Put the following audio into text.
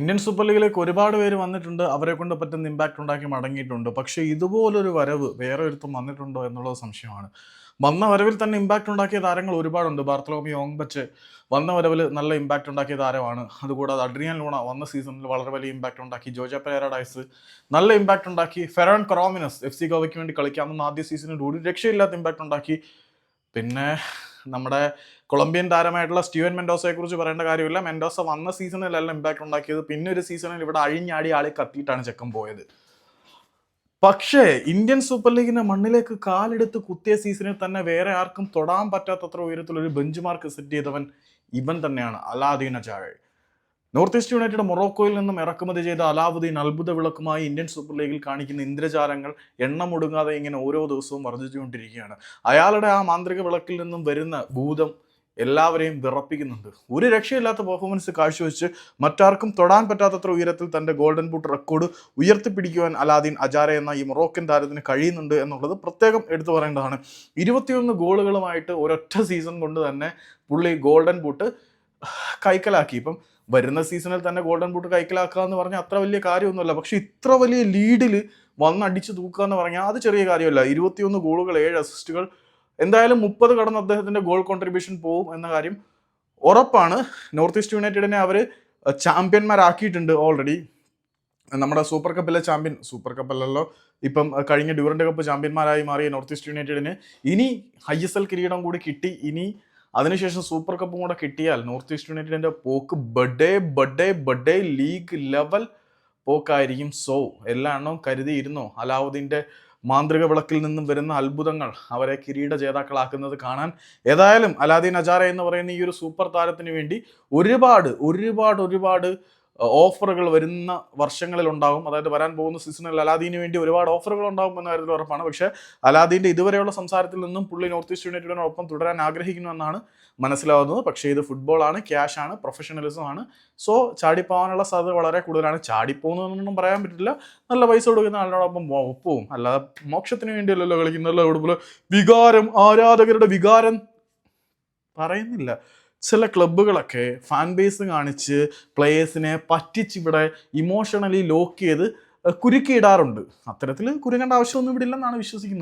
Indian super ലീഗിലേക്ക് ഒരുപാട് പേര് വന്നിട്ടുണ്ട്. അവരെ കൊണ്ട് പറ്റുന്ന ഇമ്പാക്റ്റ് ഉണ്ടാക്കി മടങ്ങിയിട്ടുണ്ട്. പക്ഷേ ഇതുപോലൊരു വരവ് വേറെ ഒരുത്തും വന്നിട്ടുണ്ടോ എന്നുള്ളത് സംശയമാണ്. വന്ന വരവിൽ തന്നെ ഇമ്പാക്റ്റ് ഉണ്ടാക്കിയ താരങ്ങൾ ഒരുപാടുണ്ട്. ബാർത്തലോമി യോങ്ബച്ച് വന്ന വരവിൽ നല്ല ഇമ്പാക്റ്റ് ഉണ്ടാക്കിയ താരമാണ്. അതുകൂടാതെ അഡ്രിയൻ ലൂണ വന്ന സീസണിൽ വളരെ വലിയ ഇമ്പാക്റ്റ് ഉണ്ടാക്കി. ജോജ പെരഡൈസ് നല്ല ഇമ്പാക്റ്റ് ഉണ്ടാക്കി. ഫെറോൺ ക്രോമിനസ് എഫ് സി ഗോവയ്ക്ക് വേണ്ടി കളിക്കാമെന്ന് ആദ്യ സീസണിൽ ഒരു രക്ഷയില്ലാത്ത ഇമ്പാക്റ്റ് ഉണ്ടാക്കി. പിന്നെ നമ്മുടെ കൊളംബിയൻ താരമായിട്ടുള്ള സ്റ്റീവൻ മെൻഡോസയെ കുറിച്ച് പറയേണ്ട കാര്യമില്ല. മെൻഡോസ വന്ന സീസണിലല്ല ഇമ്പാക്റ്റ് ഉണ്ടാക്കിയത്. പിന്നെ ഒരു സീസണിൽ ഇവിടെ അഴിഞ്ഞാടി ആളെ കത്തിയിട്ടാണ് ചെക്കം പോയത്. പക്ഷേ ഇന്ത്യൻ സൂപ്പർ ലീഗിന്റെ മണ്ണിലേക്ക് കാലെടുത്ത് കുത്തിയ സീസണിൽ തന്നെ വേറെ ആർക്കും തൊടാൻ പറ്റാത്തത്ര ഉയരത്തിൽ ഒരു ബെഞ്ച് മാർക്ക് സെറ്റ് ചെയ്തവൻ ഇവൻ തന്നെയാണ് Alaaeddine Ajaraie North East United മൊറോക്കോയിൽ നിന്നും ഇറക്കുമതി ചെയ്ത അലാവുദ്ദീൻ അത്ഭുത വിളക്കുമായി ഇന്ത്യൻ സൂപ്പർ ലീഗിൽ കാണിക്കുന്ന ഇന്ദ്രജാലങ്ങൾ എണ്ണം ഒടുങ്ങാതെ ഇങ്ങനെ ഓരോ ദിവസവും വർദ്ധിച്ചുകൊണ്ടിരിക്കുകയാണ്. അയാളുടെ ആ മാന്ത്രിക വിളക്കിൽ നിന്നും വരുന്ന ഭൂതം എല്ലാവരെയും വിറപ്പിക്കുന്നുണ്ട്. ഒരു രക്ഷയില്ലാത്ത പെർഫോമൻസ് കാഴ്ചവെച്ച് മറ്റാർക്കും തൊടാൻ പറ്റാത്തത്ര ഉയരത്തിൽ തന്റെ ഗോൾഡൻ ബൂട്ട് റെക്കോർഡ് ഉയർത്തിപ്പിടിക്കുവാൻ അലാദീൻ അജാര എന്ന ഈ മൊറോക്കൻ താരത്തിന് കഴിയുന്നുണ്ട് എന്നുള്ളത് പ്രത്യേകം എടുത്തു പറയേണ്ടതാണ്. ഇരുപത്തിയൊന്ന് ഗോളുകളുമായിട്ട് ഒരൊറ്റ സീസൺ കൊണ്ട് തന്നെ പുള്ളി ഗോൾഡൻ ബൂട്ട് കൈക്കലാക്കി. ഇപ്പം വരുന്ന സീസണിൽ തന്നെ ഗോൾഡൻ ബൂട്ട് കൈക്കലാക്കുക എന്ന് പറഞ്ഞാൽ അത്ര വലിയ കാര്യമൊന്നുമല്ല. പക്ഷെ ഇത്ര വലിയ ലീഡിൽ വന്നടിച്ച് തൂക്കുക എന്ന് പറഞ്ഞാൽ അത് ചെറിയ കാര്യമല്ല. ഇരുപത്തിയൊന്ന് ഗോളുകൾ ഏഴ് അസിസ്റ്റുകൾ എന്തായാലും മുപ്പത് കടന്ന് അദ്ദേഹത്തിന്റെ ഗോൾ കോൺട്രിബ്യൂഷൻ പോവും എന്ന കാര്യം ഉറപ്പാണ്. നോർത്ത് ഈസ്റ്റ് യുണൈറ്റഡിനെ അവർ ചാമ്പ്യന്മാരാക്കിയിട്ടുണ്ട് ഓൾറെഡി നമ്മുടെ സൂപ്പർ കപ്പിലെ ചാമ്പ്യൻ സൂപ്പർ കപ്പല്ലല്ലോ ഇപ്പം കഴിഞ്ഞ ഡ്യൂറന്റെ കപ്പ് ചാമ്പ്യന്മാരായി മാറിയ നോർത്ത് ഈസ്റ്റ് യുണൈറ്റഡിന് ഇനി ഐ എസ് എൽ കിരീടം കൂടി കിട്ടി. ഇനി അതിനുശേഷം സൂപ്പർ കപ്പും കൂടെ കിട്ടിയാൽ നോർത്ത് ഈസ്റ്റ് യുണൈറ്റഡിന്റെ പോക്ക് ബഡേ ബഡേ ബഡേ ലീഗ് ലെവൽ പോക്കായിരിക്കും. സോ എല്ലാ എണ്ണവും കരുതിയിരുന്നോ? അലാവുദ്ദീന്റെ മാന്ത്രിക വിളക്കിൽ നിന്നും വരുന്ന അത്ഭുതങ്ങൾ അവരെ കിരീട ജേതാക്കളാക്കുന്നത് കാണാൻ. ഏതായാലും അലാദീൻ അജാര എന്ന് പറയുന്ന ഈ ഒരു സൂപ്പർ താരത്തിന് വേണ്ടി ഒരുപാട് ഒരുപാട് ഒരുപാട് ഓഫറുകൾ വരുന്ന വർഷങ്ങളിൽ ഉണ്ടാകും അതായത് വരാൻ പോകുന്ന സീസണിൽ അലാദീന് വേണ്ടി ഒരുപാട് ഓഫറുകൾ ഉണ്ടാകും എന്ന കാര്യത്തിൽ ഉറപ്പാണ്. പക്ഷേ അലാദീന്റെ ഇതുവരെയുള്ള സംസാരത്തിൽ നിന്നും പുള്ളി നോർത്ത് ഈസ്റ്റ് യുണൈറ്റഡിനൊപ്പം തുടരാൻ ആഗ്രഹിക്കുന്നു എന്നാണ് മനസ്സിലാവുന്നത്. പക്ഷേ ഇത് ഫുട്ബോളാണ് ആണ് പ്രൊഫഷണലിസം ആണ് സോ ചാടിപ്പോവാനുള്ള സാധ്യത വളരെ കൂടുതലാണ്. ചാടിപ്പോകുന്നതൊന്നും പറയാൻ പറ്റില്ല. നല്ല പൈസ കൊടുക്കുന്ന ആളിനോടൊപ്പം ഒപ്പവും. അല്ലാതെ മോക്ഷത്തിന് വേണ്ടിയല്ലല്ലോ കളിക്കുന്നല്ലോ കൂടുതൽ വികാരം ആരാധകരുടെ വികാരം പറയുന്നില്ല. ചില ക്ലബ്ബുകളൊക്കെ ഫാൻ ബേസ് കാണിച്ച് പ്ലേയേഴ്സിനെ പറ്റിച്ച് ഇവിടെ ഇമോഷണലി ലോക്ക് ചെയ്ത് കുരുക്കിയിടാറുണ്ട്. അത്തരത്തിൽ കുരുങ്ങേണ്ട ആവശ്യമൊന്നും ഇവിടെ ഇല്ലെന്നാണ് വിശ്വസിക്കുന്നത്.